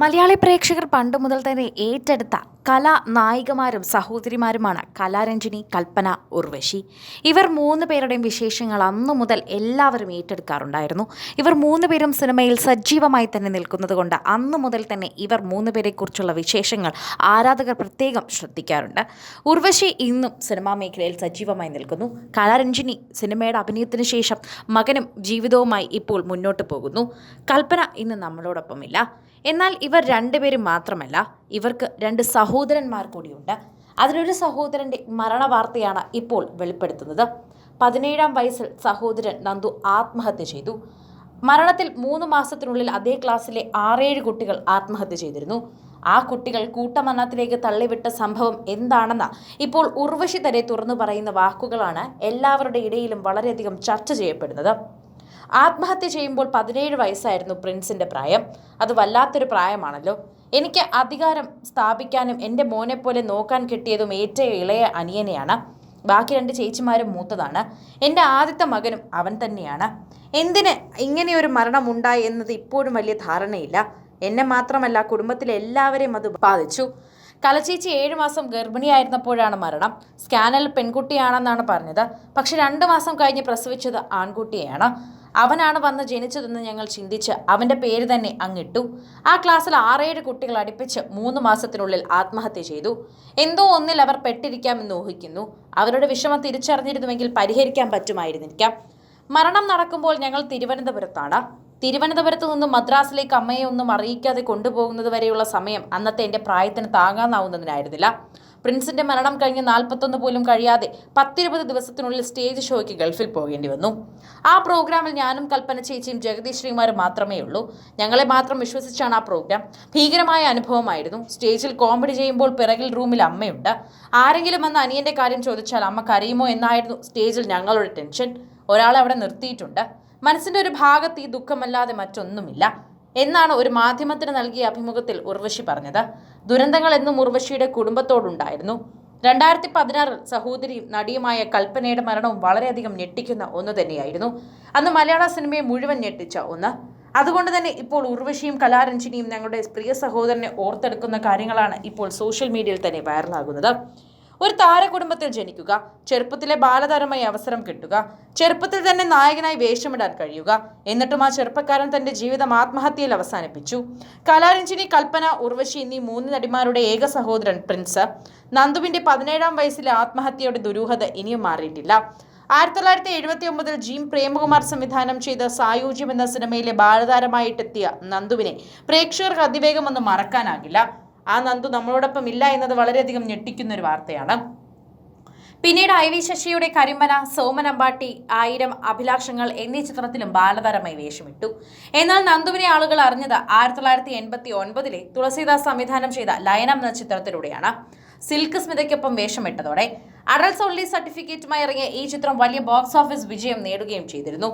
മലയാളി പ്രേക്ഷകർ പണ്ട് മുതൽ തന്നെ ഏറ്റെടുത്ത കലാ നായികമാരും സഹോദരിമാരുമാണ് കലാരഞ്ജിനി കൽപ്പന ഉർവശി. ഇവർ മൂന്ന് പേരുടെയും വിശേഷങ്ങൾ അന്നു മുതൽ എല്ലാവരും ഏറ്റെടുക്കാറുണ്ടായിരുന്നു. ഇവർ മൂന്ന് പേരും സിനിമയിൽ സജീവമായി തന്നെ നിൽക്കുന്നത് കൊണ്ട് അന്നു മുതൽ തന്നെ ഇവർ മൂന്ന് പേരെക്കുറിച്ചുള്ള വിശേഷങ്ങൾ ആരാധകർ പ്രത്യേകം ശ്രദ്ധിക്കാറുണ്ട്. ഉർവശി ഇന്നും സിനിമാ മേഖലയിൽ സജീവമായി നിൽക്കുന്നു. കലാരഞ്ജിനി സിനിമയുടെ അഭിനയത്തിന് ശേഷം മകനും ജീവിതവുമായി ഇപ്പോൾ മുന്നോട്ട് പോകുന്നു. കൽപ്പന ഇന്ന് നമ്മളോടൊപ്പമില്ല. എന്നാൽ ഇവർ രണ്ടുപേരും മാത്രമല്ല ഇവർക്ക് രണ്ട് സഹോദരന്മാർ കൂടിയുണ്ട്. അതിലൊരു സഹോദരന്റെ മരണവാർത്തയാണ് ഇപ്പോൾ വെളിപ്പെടുത്തുന്നത്. പതിനേഴാം വയസ്സിൽ സഹോദരൻ നന്ദു ആത്മഹത്യ ചെയ്തു. മരണത്തിൽ മൂന്ന് മാസത്തിനുള്ളിൽ അതേ ക്ലാസ്സിലെ ആറേഴ് കുട്ടികൾ ആത്മഹത്യ ചെയ്തിരുന്നു. ആ കുട്ടികൾ കൂട്ടമരണത്തിലേക്ക് തള്ളിവിട്ട സംഭവം എന്താണെന്ന ഇപ്പോൾ ഉർവശി തന്നെ തുറന്നു പറയുന്ന വാക്കുകളാണ് എല്ലാവരുടെ ഇടയിലും വളരെയധികം ചർച്ച ചെയ്യപ്പെടുന്നത്. ആത്മഹത്യ ചെയ്യുമ്പോൾ പതിനേഴ് വയസ്സായിരുന്നു പ്രിൻസിന്റെ പ്രായം. അത് വല്ലാത്തൊരു പ്രായമാണല്ലോ. എനിക്ക് അധികാരം സ്ഥാപിക്കാനും എന്റെ മോനെ പോലെ നോക്കാൻ കിട്ടിയതും ഏറ്റവും ഇളയ അനിയനെയാണ്. ബാക്കി രണ്ട് ചേച്ചിമാരും മൂത്തതാണ്. എന്റെ ആദ്യത്തെ മകനും അവൻ തന്നെയാണ്. എന്തിന് ഇങ്ങനെയൊരു മരണം ഉണ്ടായി എന്നത് ഇപ്പോഴും വലിയ ധാരണയില്ല. എന്നെ മാത്രമല്ല കുടുംബത്തിലെ എല്ലാവരെയും അത് ബാധിച്ചു. കലച്ചേച്ചി ഏഴ് മാസം ഗർഭിണിയായിരുന്നപ്പോഴാണ് മരണം. സ്കാനിൽ പെൺകുട്ടിയാണെന്നാണ് പറഞ്ഞത്. പക്ഷെ രണ്ട് മാസം കഴിഞ്ഞ് പ്രസവിച്ചത് ആൺകുട്ടിയെയാണ്. അവനാണ് വന്ന് ജനിച്ചതെന്ന് ഞങ്ങൾ ചിന്തിച്ച് അവന്റെ പേര് തന്നെ അങ്ങിട്ടു. ആ ക്ലാസ്സിൽ ആറേഴ് കുട്ടികൾ അടുപ്പിച്ച് മൂന്ന് മാസത്തിനുള്ളിൽ ആത്മഹത്യ ചെയ്തു. എന്തോ ഒന്നിൽ അവർ പെട്ടിരിക്കാമെന്ന് ഊഹിക്കുന്നു. അവരുടെ വിഷമം തിരിച്ചറിഞ്ഞിരുന്നുവെങ്കിൽ പരിഹരിക്കാൻ പറ്റുമായിരുന്നിരിക്കാം. മരണം നടക്കുമ്പോൾ ഞങ്ങൾ തിരുവനന്തപുരത്താണ്. തിരുവനന്തപുരത്ത് നിന്നും മദ്രാസിലേക്ക് അമ്മയെ ഒന്നും അറിയിക്കാതെ കൊണ്ടുപോകുന്നത് വരെയുള്ള സമയം അന്നത്തെ എന്റെ പ്രായത്തിന് താങ്ങാനാവുന്നതിനായിരുന്നില്ല. പ്രിൻസിന്റെ മരണം കഴിഞ്ഞ് നാൽപ്പത്തൊന്ന് പോലും കഴിയാതെ പത്തിരുപത് ദിവസത്തിനുള്ളിൽ സ്റ്റേജ് ഷോയ്ക്ക് ഗൾഫിൽ പോകേണ്ടി വന്നു. ആ പ്രോഗ്രാമിൽ ഞാനും കൽപ്പന ചേച്ചിയും ജഗദീഷ് ശ്രീമാരും മാത്രമേ ഉള്ളൂ. ഞങ്ങളെ മാത്രം വിശ്വസിച്ചാണ് ആ പ്രോഗ്രാം. ഭീകരമായ അനുഭവമായിരുന്നു. സ്റ്റേജിൽ കോമഡി ചെയ്യുമ്പോൾ പിറകിൽ റൂമിൽ അമ്മയുണ്ട്. ആരെങ്കിലും വന്ന് അനിയന്റെ കാര്യം ചോദിച്ചാൽ അമ്മ കരയുമോ എന്നായിരുന്നു സ്റ്റേജിൽ ഞങ്ങളുടെ ടെൻഷൻ. ഒരാളെ അവിടെ നിർത്തിയിട്ടുണ്ട്. മനസ്സിന്റെ ഒരു ഭാഗത്ത് ഈ ദുഃഖമല്ലാതെ മറ്റൊന്നുമില്ല എന്നാണ് ഒരു മാധ്യമത്തിന് നൽകിയ അഭിമുഖത്തിൽ ഉർവശി പറഞ്ഞത്. ദുരന്തങ്ങൾ എന്നും ഉർവശിയുടെ കുടുംബത്തോടുണ്ടായിരുന്നു. രണ്ടായിരത്തി പതിനാറിൽ സഹോദരിയും നടിയുമായ കൽപ്പനയുടെ മരണവും വളരെയധികം ഞെട്ടിക്കുന്ന ഒന്ന് തന്നെയായിരുന്നു. അന്ന് മലയാള സിനിമയെ മുഴുവൻ ഞെട്ടിച്ച ഒന്ന്. അതുകൊണ്ട് തന്നെ ഇപ്പോൾ ഉർവശിയും കലാരഞ്ജിനിയും ഞങ്ങളുടെ പ്രിയ സഹോദരനെ ഓർത്തെടുക്കുന്ന കാര്യങ്ങളാണ് ഇപ്പോൾ സോഷ്യൽ മീഡിയയിൽ തന്നെ വൈറലാകുന്നത് ഒരു താരകുടുംബത്തിൽ ജനിക്കുക ചെറുപ്പത്തിലെ ബാലതാരമായി അവസരം കിട്ടുക ചെറുപ്പത്തിൽ തന്നെ നായകനായി വേഷമിടാൻ കഴിയുക. എന്നിട്ടും ആ ചെറുപ്പക്കാരൻ തന്റെ ജീവിതം ആത്മഹത്യയിൽ അവസാനിപ്പിച്ചു. കലാരഞ്ജിനി കൽപ്പന ഉർവശി എന്നീ മൂന്ന് നടിമാരുടെ ഏക സഹോദരൻ പ്രിൻസ്. നന്ദുവിന്റെ പതിനേഴാം വയസ്സിലെ ആത്മഹത്യയുടെ ദുരൂഹത ഇനിയും മാറിയിട്ടില്ല. ആയിരത്തി തൊള്ളായിരത്തി എഴുപത്തി ഒമ്പതിൽ ജീം പ്രേമകുമാർ സംവിധാനം ചെയ്ത സായൂജ്യം എന്ന സിനിമയിലെ ബാലതാരമായിട്ടെത്തിയ നന്ദുവിനെ പ്രേക്ഷകർക്ക് അതിവേഗം ഒന്നും മറക്കാനാകില്ല. ആ നന്ദു നമ്മളോടൊപ്പം ഇല്ല എന്നത് വളരെയധികം ഞെട്ടിക്കുന്ന ഒരു വാർത്തയാണ്. പിന്നീട് ഐ വി ശശിയുടെ കരിമ്പന സോമൻ അമ്പാട്ടി ആയിരം അഭിലാഷങ്ങൾ എന്നീ ചിത്രത്തിലും ബാലതാരമായി വേഷമിട്ടു. എന്നാൽ നന്ദുവിനെ ആളുകൾ അറിഞ്ഞത് ആയിരത്തി തൊള്ളായിരത്തി എൺപത്തി ഒൻപതിലെ തുളസീദാസ് സംവിധാനം ചെയ്ത ലയനം എന്ന ചിത്രത്തിലൂടെയാണ്. സിൽക്ക് സ്മിതയ്ക്കൊപ്പം വേഷമിട്ടതോടെ അഡൽസ് ഓൺലി സർട്ടിഫിക്കറ്റുമായി ഇറങ്ങിയ ഈ ചിത്രം വലിയ ബോക്സ് ഓഫീസ് വിജയം നേടുകയും ചെയ്തിരുന്നു.